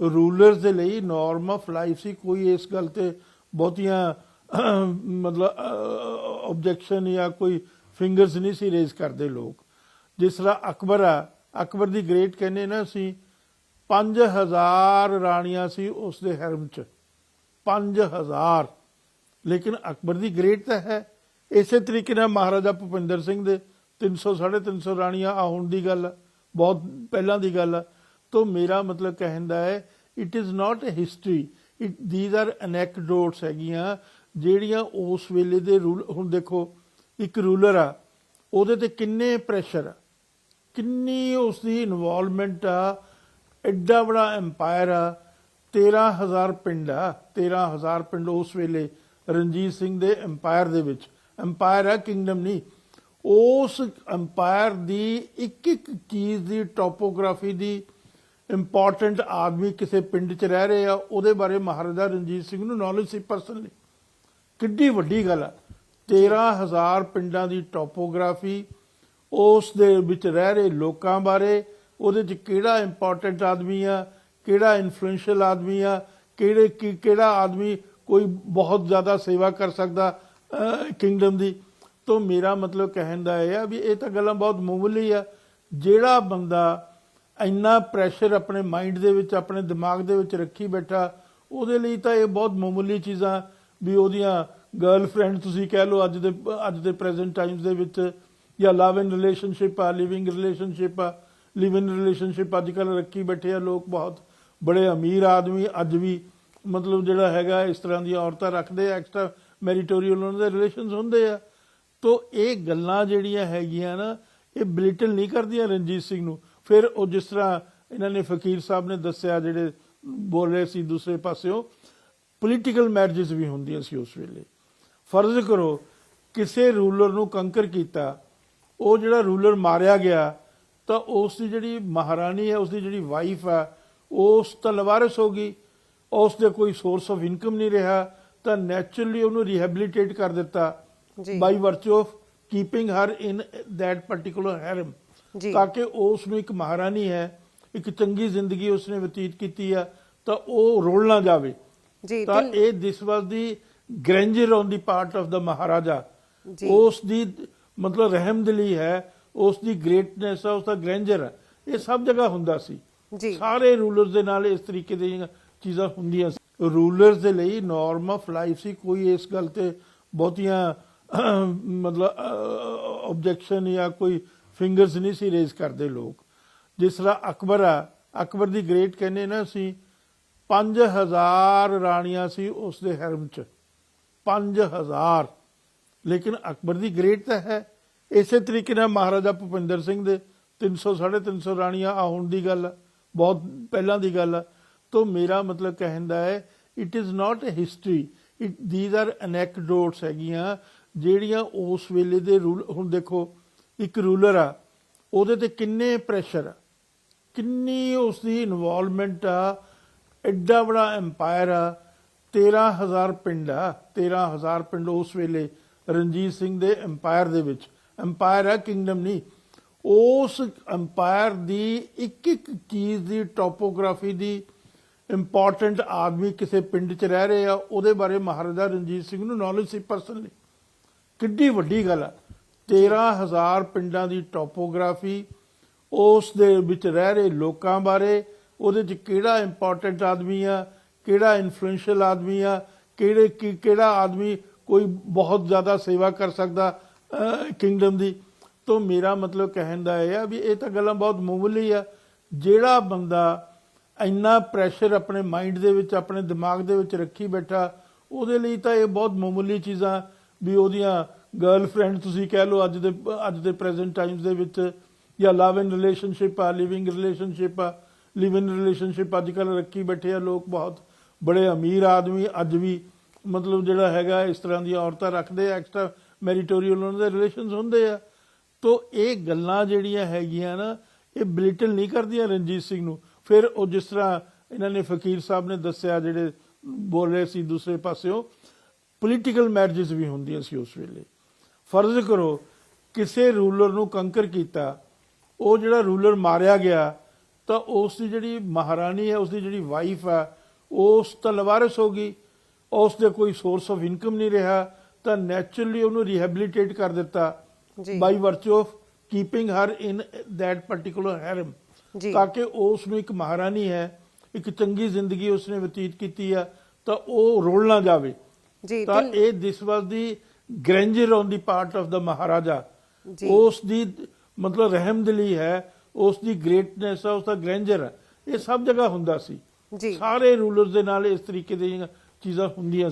Rulers ਦੇ ਲਈ norm of life ਸੀ। ਕੋਈ ਇਸ ਗੱਲ ਤੇ ਬਹੁਤੀਆਂ, ਮਤਲਬ ਆਬਜੈਕਸ਼ਨ ਜਾਂ ਕੋਈ ਫਿੰਗਰਸ ਨਹੀਂ ਸੀ ਰੇਜ਼ ਕਰਦੇ ਲੋਕ। ਜਿਸ ਤਰ੍ਹਾਂ ਅਕਬਰ ਆ, ਅਕਬਰ ਦੀ ਗ੍ਰੇਟ ਕਹਿੰਦੇ ਨਾ ਅਸੀਂ 5000 ਰਾਣੀਆਂ ਸੀ ਉਸ ਦੇ ਹੈਰਮ ਚ। 5000 ਲੇਕਿਨ ਅਕਬਰ ਦੀ ਗ੍ਰੇਟ ਤਾਂ ਹੈ। ਇਸੇ ਤਰੀਕੇ ਨਾਲ ਮਹਾਰਾਜਾ ਭੁਪਿੰਦਰ ਸਿੰਘ ਦੇ 300 350 ਰਾਣੀਆਂ ਆ, ਹੁਣ ਦੀ ਗੱਲ ਬਹੁਤ ਪਹਿਲਾਂ ਦੀ ਗੱਲ ਆ। ਤੋਂ ਮੇਰਾ ਮਤਲਬ ਕਹਿਣ ਦਾ ਹੈ it is not a history it these are anecdotes ਹੈਗੀਆਂ, ਜਿਹੜੀਆਂ ਉਸ ਵੇਲੇ ਦੇ ਰੂਲ ਹੁਣ ਦੇਖੋ, ਇੱਕ ਰੂਲਰ ਆ, ਉਹਦੇ ਤੇ ਕਿੰਨੇ ਪ੍ਰੈਸ਼ਰ ਆ, ਕਿੰਨੀ ਉਸ ਦੀ ਇਨਵੋਲਵਮੈਂਟ ਆ, ਐਡਾ ਬੜਾ ਐਮਪਾਇਰ ਆ 13000 ਪਿੰਡ ਆ 13000 ਪਿੰਡ ਉਸ ਵੇਲੇ ਰਣਜੀਤ ਸਿੰਘ ਦੇ ਐਮਪਾਇਰ ਦੇ ਵਿੱਚ। ਐਮਪਾਇਰ ਆ ਕਿੰਗਡਮ ਨਹੀਂ। ਉਸ ਐਮਪਾਇਰ ਦੀ ਇੱਕ ਇੱਕ ਚੀਜ਼ ਦੀ ਟੋਪੋਗ੍ਰਾਫੀ ਦੀ ਇੰਪੋਰਟੈਂਟ ਆਦਮੀ ਕਿਸੇ ਪਿੰਡ 'ਚ ਰਹਿ ਰਹੇ ਆ, ਉਹਦੇ ਬਾਰੇ ਮਹਾਰਾਜਾ ਰਣਜੀਤ ਸਿੰਘ ਨੂੰ ਨੌਲੇਜ ਸੀ ਪਰਸਨਲੀ ਕਿੱਡੀ ਵੱਡੀ ਗੱਲ ਆ। 13000 ਪਿੰਡਾਂ ਦੀ ਟੋਪੋਗ੍ਰਾਫੀ ਉਸ ਦੇ ਵਿੱਚ ਰਹਿ ਰਹੇ ਲੋਕਾਂ ਬਾਰੇ, ਉਹਦੇ 'ਚ ਕਿਹੜਾ ਇੰਪੋਰਟੈਂਟ ਆਦਮੀ ਆ, ਕਿਹੜਾ ਇਨਫਲੂਐਂਸ਼ੀਅਲ ਆਦਮੀ ਆ, ਕਿਹੜੇ ਕੀ- ਕਿਹੜਾ ਆਦਮੀ ਕੋਈ ਬਹੁਤ ਜ਼ਿਆਦਾ ਸੇਵਾ ਕਰ ਸਕਦਾ ਕਿੰਗਡਮ ਦੀ। ਤੋਂ ਮੇਰਾ ਮਤਲਬ ਕਹਿਣ ਦਾ ਇਹ ਆ ਵੀ ਇਹ ਤਾਂ ਗੱਲਾਂ ਬਹੁਤ ਮਾਮੂਲੀ ਆ। ਜਿਹੜਾ ਬੰਦਾ ਇੰਨਾ ਪ੍ਰੈਸ਼ਰ ਆਪਣੇ ਮਾਈਂਡ ਦੇ ਵਿੱਚ, ਆਪਣੇ ਦਿਮਾਗ ਦੇ ਵਿੱਚ ਰੱਖੀ ਬੈਠਾ, ਉਹਦੇ ਲਈ ਤਾਂ ਇਹ ਬਹੁਤ ਮਾਮੂਲੀ ਚੀਜ਼ਾਂ ਵੀ ਉਹਦੀਆਂ ਗਰਲਫ੍ਰੈਂਡ ਤੁਸੀਂ ਕਹਿ ਲਓ ਅੱਜ ਦੇ ਅੱਜ ਦੇ ਪ੍ਰੈਜ਼ੈਂਟ ਟਾਈਮਸ ਦੇ ਵਿੱਚ, ਜਾਂ ਲਵ ਇਨ ਰਿਲੇਸ਼ਨਸ਼ਿਪ ਆ ਲਿਵਿੰਗ ਰਿਲੇਸ਼ਨਸ਼ਿਪ ਆ ਲਿਵ ਇਨ ਰਿਲੇਸ਼ਨਸ਼ਿਪ ਅੱਜ ਕੱਲ੍ਹ ਰੱਖੀ ਬੈਠੇ ਆ ਲੋਕ ਬਹੁਤ, ਬੜੇ ਅਮੀਰ ਆਦਮੀ ਅੱਜ ਵੀ, ਮਤਲਬ ਜਿਹੜਾ ਹੈਗਾ ਇਸ ਤਰ੍ਹਾਂ ਦੀਆਂ ਔਰਤਾਂ ਰੱਖਦੇ ਆ ਐਕਸਟਰਾ ਮੈਰੀਟੋਰੀਅਲ ਉਹਨਾਂ ਦੇ ਰਿਲੇਸ਼ਨਸ ਹੁੰਦੇ ਆ। ਤੋ ਇਹ ਗੱਲਾਂ ਜਿਹੜੀਆਂ ਹੈਗੀਆਂ ਨਾ, ਇਹ ਬਲਿਟਲ ਨਹੀਂ ਕਰਦੀਆਂ ਰਣਜੀਤ ਸਿੰਘ ਨੂੰ। ਫਿਰ ਉਹ ਜਿਸ ਤਰ੍ਹਾਂ ਇਹਨਾਂ ਨੇ ਫਕੀਰ ਸਾਹਿਬ ਨੇ ਦੱਸਿਆ ਜਿਹੜੇ ਬੋਲ ਰਹੇ ਸੀ ਦੂਸਰੇ ਪਾਸਿਓਂ ਪੋਲੀਟੀਕਲ ਮੈਰਿਜਸ ਵੀ ਹੁੰਦੀਆਂ ਸੀ ਉਸ ਵੇਲੇ ਫਰਜ਼ ਕਰੋ ਕਿਸੇ ਰੂਲਰ ਨੂੰ ਕੰਕਰ ਕੀਤਾ ਉਹ ਜਿਹੜਾ ਰੂਲਰ ਮਾਰਿਆ ਗਿਆ ਤਾਂ ਉਸ ਦੀ ਜਿਹੜੀ ਮਹਾਰਾਣੀ ਹੈ ਉਸ ਦੀ ਜਿਹੜੀ ਵਾਈਫ ਹੈ ਉਸ ਤਾਂ ਲਵਾਰਿਸ ਹੋ ਗਈ ਉਸ ਦੇ ਕੋਈ ਸੋਰਸ ਆਫ ਇਨਕਮ ਨਹੀਂ ਰਿਹਾ ਤਾਂ ਨੈਚੁਰਲੀ ਉਹਨੂੰ ਰਿਹੈਬਿਲਿਟੇਟ ਕਰ ਦਿੱਤਾ ਜੀ। By virtue of keeping her in particular harem ਜੀ। ਤਾਂ ਕਿ ਉਸ ਨੂੰ ਇੱਕ ਮਹਾਰਾਣੀ ਹੈ ਇੱਕ ਚੰਗੀ ਜ਼ਿੰਦਗੀ ਉਸਨੇ ਬਤੀਤ ਕੀਤੀ ਆ ਤਾਂ ਉਹ ਰੋਲ ਨਾ ਜਾਵੇ। ਜੀ ਤਾਂ ਇਹ this was the grandeur on the part of the Maharaja. ਉਸ ਦੀ ਮਤਲਬ ਰਹਿਮਦਿਲੀ ਹੈ ਉਸ ਦੀ ਗ੍ਰੇਟਨੈਸ ਹੈ ਉਸ ਦਾ ਗ੍ਰੈਂਜਰ ਹੈ ਇਹ ਸਭ ਜਗ੍ਹਾ ਹੁੰਦਾ ਸੀ। ਜੀ। ਸਾਰੇ ਰੂਲਰਸ ਦੇ ਨਾਲ ਇਸ ਤਰੀਕੇ ਦੀਆਂ ਚੀਜ਼ਾਂ ਹੁੰਦੀਆਂ ਸੀ। ਰੂਲਰਸ ਦੇ ਲਈ ਨਾਰਮ ਆਫ ਲਾਈਫ ਸੀ ਕੋਈ ਇਸ ਗੱਲ ਤੇ ਬਹੁਤੀਆਂ ਮਤਲਬ ਆਬਜੈਕਸ਼ਨ ਜਾਂ ਕੋਈ ਫਿੰਗਰਸ ਨਹੀਂ ਸੀ ਰੇਜ਼ ਕਰਦੇ ਲੋਕ। ਜਿਸ ਤਰ੍ਹਾਂ ਅਕਬਰ ਆ ਅਕਬਰ ਦੀ ਗ੍ਰੇਟ ਕਹਿੰਦੇ ਨਾ ਅਸੀਂ 5000 ਰਾਣੀਆਂ ਸੀ ਉਸ ਦੇ ਹੈਰਮ ਚ। 5000 ਲੇਕਿਨ ਅਕਬਰ ਦੀ ਗ੍ਰੇਟ ਤਾਂ ਹੈ। ਇਸੇ ਤਰੀਕੇ ਨਾਲ ਮਹਾਰਾਜਾ ਭੁਪਿੰਦਰ ਸਿੰਘ ਦੇ 300 350 ਰਾਣੀਆਂ ਆ ਹੁਣ ਦੀ ਗੱਲ ਆ, ਬਹੁਤ ਪਹਿਲਾਂ ਦੀ ਗੱਲ ਆ। ਤੋਂ ਮੇਰਾ ਮਤਲਬ ਕਹਿਣ ਦਾ ਹੈ it is not a history it these are anecdotes ਹੈਗੀਆਂ ਜਿਹੜੀਆਂ ਉਸ ਵੇਲੇ ਦੇ ਰੂਲ ਹੁਣ ਦੇਖੋ ਇੱਕ ਰੂਲਰ ਆ, ਉਹਦੇ ਤੇ ਕਿੰਨੇ ਪ੍ਰੈਸ਼ਰ ਆ, ਕਿੰਨੀ ਉਸ ਦੀ ਇਨਵੋਲਵਮੈਂਟ ਆ, ਐਡਾ ਬੜਾ ਐਮਪਾਇਰ ਆ 13000 ਪਿੰਡ ਆ 13000 ਪਿੰਡ ਉਸ ਵੇਲੇ ਰਣਜੀਤ ਸਿੰਘ ਦੇ ਐਮਪਾਇਰ ਦੇ ਵਿੱਚ। ਐਮਪਾਇਰ ਆ ਕਿੰਗਡਮ ਨਹੀਂ। ਉਸ ਐਮਪਾਇਰ ਦੀ ਇੱਕ ਇੱਕ ਚੀਜ਼ ਦੀ ਟੋਪੋਗ੍ਰਾਫੀ ਦੀ ਇੰਪੋਰਟੈਂਟ ਆਦਮੀ ਕਿਸੇ ਪਿੰਡ 'ਚ ਰਹਿ ਰਹੇ ਆ, ਉਹਦੇ ਬਾਰੇ ਮਹਾਰਾਜਾ ਰਣਜੀਤ ਸਿੰਘ ਨੂੰ ਨੌਲੇਜ ਸੀ ਪਰਸਨਲੀ ਕਿੱਡੀ ਵੱਡੀ ਗੱਲ ਆ। 13000 ਪਿੰਡਾਂ ਦੀ ਟੋਪੋਗ੍ਰਾਫੀ, ਉਸ ਦੇ ਵਿੱਚ ਰਹਿ ਰਹੇ ਲੋਕਾਂ ਬਾਰੇ, ਉਹਦੇ 'ਚ ਕਿਹੜਾ ਇੰਪੋਰਟੈਂਟ ਆਦਮੀ ਆ, ਕਿਹੜਾ ਇਨਫਲੂਐਂਸ਼ੀਅਲ ਆਦਮੀ ਆ, ਕਿਹੜੇ ਕੀ- ਕਿਹੜਾ ਆਦਮੀ ਕੋਈ ਬਹੁਤ ਜ਼ਿਆਦਾ ਸੇਵਾ ਕਰ ਸਕਦਾ ਕਿੰਗਡਮ ਦੀ। ਤੋਂ ਮੇਰਾ ਮਤਲਬ ਕਹਿਣ ਦਾ ਇਹ ਆ ਵੀ ਇਹ ਤਾਂ ਗੱਲਾਂ ਬਹੁਤ ਮਾਮੂਲੀ ਆ। ਜਿਹੜਾ ਬੰਦਾ ਇੰਨਾ ਪ੍ਰੈਸ਼ਰ ਆਪਣੇ ਮਾਈਂਡ ਦੇ ਵਿੱਚ, ਆਪਣੇ ਦਿਮਾਗ ਦੇ ਵਿੱਚ ਰੱਖੀ ਬੈਠਾ, ਉਹਦੇ ਲਈ ਤਾਂ ਇਹ ਬਹੁਤ ਮਾਮੂਲੀ ਚੀਜ਼ਾਂ ਵੀ ਉਹਦੀਆਂ ਗਰਲਫ੍ਰੈਂਡ ਤੁਸੀਂ ਕਹਿ ਲਓ ਅੱਜ ਦੇ ਅੱਜ ਦੇ ਪ੍ਰੈਜ਼ੈਂਟ ਟਾਈਮਸ ਦੇ ਵਿੱਚ ਜਾਂ ਲਵ ਇਨ ਰਿਲੇਸ਼ਨਸ਼ਿਪ ਆ ਲਿਵਿੰਗ ਰਿਲੇਸ਼ਨਸ਼ਿਪ ਆ ਲਿਵ ਇਨ ਰਿਲੇਸ਼ਨਸ਼ਿਪ ਅੱਜ ਕੱਲ੍ਹ ਰੱਖੀ ਬੈਠੇ ਆ ਲੋਕ ਬਹੁਤ, ਬੜੇ ਅਮੀਰ ਆਦਮੀ ਅੱਜ ਵੀ ਮਤਲਬ ਜਿਹੜਾ ਹੈਗਾ ਇਸ ਤਰ੍ਹਾਂ ਦੀਆਂ ਔਰਤਾਂ ਰੱਖਦੇ ਆ ਐਕਸਟਰਾ ਮੈਰੀਟੋਰੀਅਲ ਉਹਨਾਂ ਦੇ ਰਿਲੇਸ਼ਨਸ ਹੁੰਦੇ ਆ। ਤੋ ਇਹ ਗੱਲਾਂ ਜਿਹੜੀਆਂ ਹੈਗੀਆਂ ਨਾ, ਇਹ ਬਲਿਟਲ ਨਹੀਂ ਕਰਦੀਆਂ ਰਣਜੀਤ ਸਿੰਘ ਨੂੰ। ਫਿਰ ਉਹ ਜਿਸ ਤਰ੍ਹਾਂ ਇਹਨਾਂ ਨੇ ਫਕੀਰ ਸਾਹਿਬ ਨੇ ਦੱਸਿਆ, ਜਿਹੜੇ ਬੋਲ ਰਹੇ ਸੀ ਦੂਸਰੇ ਪਾਸਿਓਂ ਪੋਲੀਟੀਕਲ ਮੈਰਿਜਸ ਵੀ ਹੁੰਦੀਆਂ ਸੀ ਉਸ ਵੇਲੇ। ਫਰਜ਼ ਕਰੋ ਕਿਸੇ ਰੂਲਰ ਨੂੰ ਕੰਕਰ ਕੀਤਾ ਉਹ ਜਿਹੜਾ ਰੂਲਰ ਮਾਰਿਆ ਗਿਆ ਤਾਂ ਉਸ ਦੀ ਜਿਹੜੀ ਮਹਾਰਾਣੀ ਹੈ ਉਸ ਦੀ ਜਿਹੜੀ ਵਾਈਫ ਹੈ ਉਸ ਤਾਂ ਲਵਾਰਿਸ ਹੋ ਗਈ ਉਸ ਦੇ ਕੋਈ ਸੋਰਸ ਆਫ ਇਨਕਮ ਨਹੀਂ ਰਿਹਾ ਤਾਂ ਨੈਚੁਰਲੀ ਉਹਨੂੰ ਰਿਹੈਬਿਲਿਟੇਟ ਕਰ ਦਿੱਤਾ ਜੀ। By virtue of keeping her in particular harem ਜੀ। ਤਾਂ ਕਿ ਉਸ ਨੂੰ ਇੱਕ ਮਹਾਰਾਣੀ ਹੈ ਇੱਕ ਚੰਗੀ ਜ਼ਿੰਦਗੀ ਉਸਨੇ ਬਤੀਤ ਕੀਤੀ ਆ ਤਾਂ ਉਹ ਰੋਲ ਨਾ ਜਾਵੇ ਜੀ ਤਾਂ ਤੇ ਇਹ this was the grandeur on the part of the Maharaja. ਉਸ ਦੀ ਮਤਲਬ ਰਹਿਮਦਿਲੀ ਹੈ ਉਸ ਦੀ ਗ੍ਰੇਟਨੈਸ ਹੈ ਉਸ ਦਾ ਗ੍ਰੈਂਜਰ ਹੈ। ਇਹ ਸਭ ਜਗ੍ਹਾ ਹੁੰਦਾ ਸੀ। ਸਾਰੇ ਰੂਲਰਸ ਦੇ ਨਾਲ ਇਸ ਤਰੀਕੇ ਦੀਆਂ ਚੀਜ਼ਾਂ ਹੁੰਦੀਆਂ